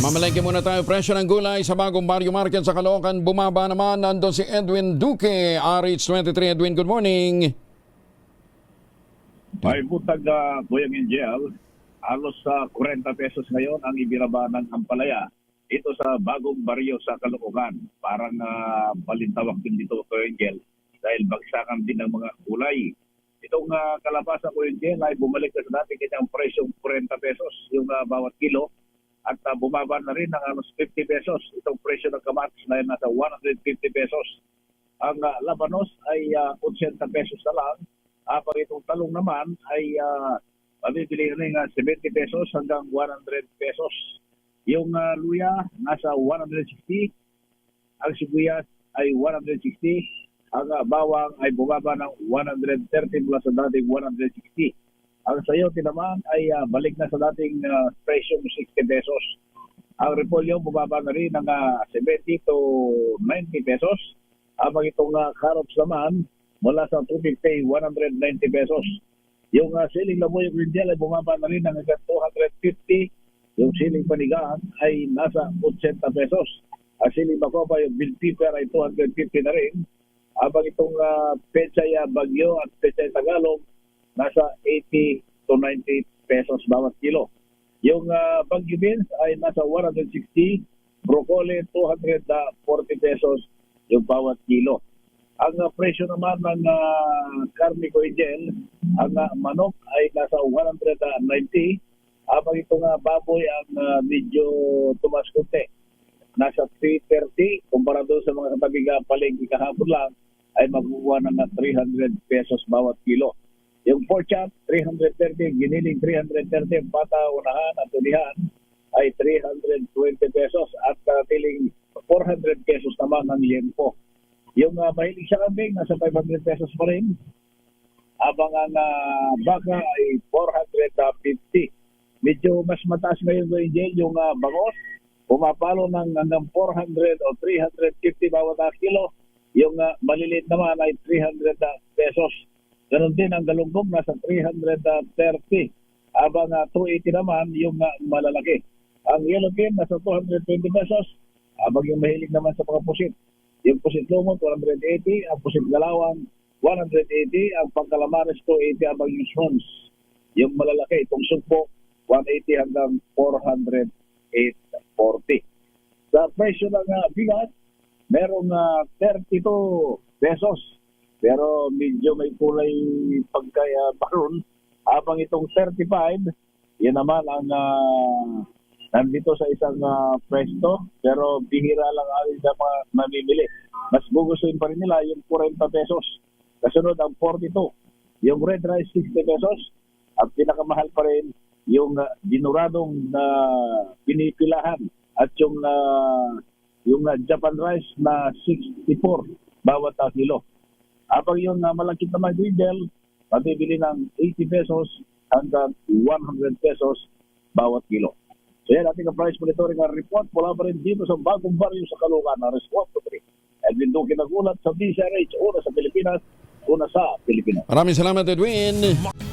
Mamalengke muna tayo presyo ng gulay sa bagong Barrio Market sa Caloocan. Bumaba naman. Nandun si Edwin Duque, RH23. Edwin, good morning. May butag uh, Boyang Angel, halos sa 40 pesos ngayon ang ibinaba ng ampalaya. Ito sa bagong baryo sa Caloocan. Parang uh, balintawak din dito Boyang Angel dahil bagsakan din ng mga gulay. Itong uh, kalabasa Boyang Angel ay bumalik na sa dati kanyang presyong 40 pesos yung uh, bawat kilo at uh, bumaba na rin ng halos 50 pesos. Itong presyo ng kamatis na nasa 150 pesos. Ang uh, labanos ay uh, 80 pesos na lang habang itong talong naman ay uh, mabibili na ng 70 pesos hanggang 100 pesos. Yung uh, luya nasa 160, ang sibuyas ay 160, ang uh, bawang ay bumaba ng 130 mula sa dating 160. Ang sayote naman ay uh, balik na sa dating uh, presyo ng 60 pesos. Ang repolyo bumaba na rin ng uh, 70 to 90 pesos. Habang itong uh, carrots naman mula sa 250, 190 pesos. Yung uh, siling laboy green gel ay bumaba na rin ng hanggang 250. Yung siling panigaan ay nasa 80 pesos. Ang siling makopa, yung bill paper ay 250 na rin. Habang itong uh, pechay bagyo at pechay tagalog, nasa 80 to 90 pesos bawat kilo. Yung uh, bagyo beans ay nasa 160, broccoli 240 pesos yung bawat kilo. Ang uh, presyo naman ng uh, karne ko gel, ang uh, manok ay nasa 190, habang itong uh, baboy ang uh, medyo tumas kunti. Nasa 330, kumpara doon sa mga katabing uh, palengke kahapon lang, ay makukuha ng uh, 300 pesos bawat kilo. Yung pork chop, 330, giniling 330, pata, unahan at ulihan ay 320 pesos at uh, tiling 400 pesos naman ang liempo. Yung uh, mahilig sa kambing, nasa 500 pesos pa rin. Habang ang uh, baka ay 450. Medyo mas mataas ngayon ko yung uh, bangos. Pumapalo ng hanggang 400 o 350 bawat kilo. Yung uh, maliliit naman ay 300 uh, pesos. Ganon din ang galunggong nasa 330. Habang uh, 280 naman yung uh, malalaki. Ang yellow pin nasa 220 pesos. Habang yung mahilig naman sa mga pusit. Yung pusit lumot 180, ang pusit galawang 180, ang pangkalamares 280 habang yung swans. Yung malalaki, itong sugpo 180 hanggang 440. Sa presyo ng uh, bigat, merong uh, 32 pesos. Pero medyo may kulay pagkaya baron. Habang itong 35, yan naman ang uh, nandito sa isang uh, pwesto. Pero bihira lang alin sa mga namimili. Mas gugustuhin pa rin nila yung 40 pesos. Kasunod ang 42. Yung red rice 60 pesos. At pinakamahal pa rin yung uh, dinuradong na uh, pinipilahan at yung uh, yung uh, Japan rice na 64 bawat kilo. Habang yung uh, malakit naman griddle, mabibili ng 80 pesos hanggang 100 pesos bawat kilo. So yan ating price monitoring report mula pa rin dito sa bagong baryo sa Caloocan na Response to 3. Edwin Duque nagulat sa DCRH, una sa Pilipinas, una sa Pilipinas. Maraming salamat, Edwin.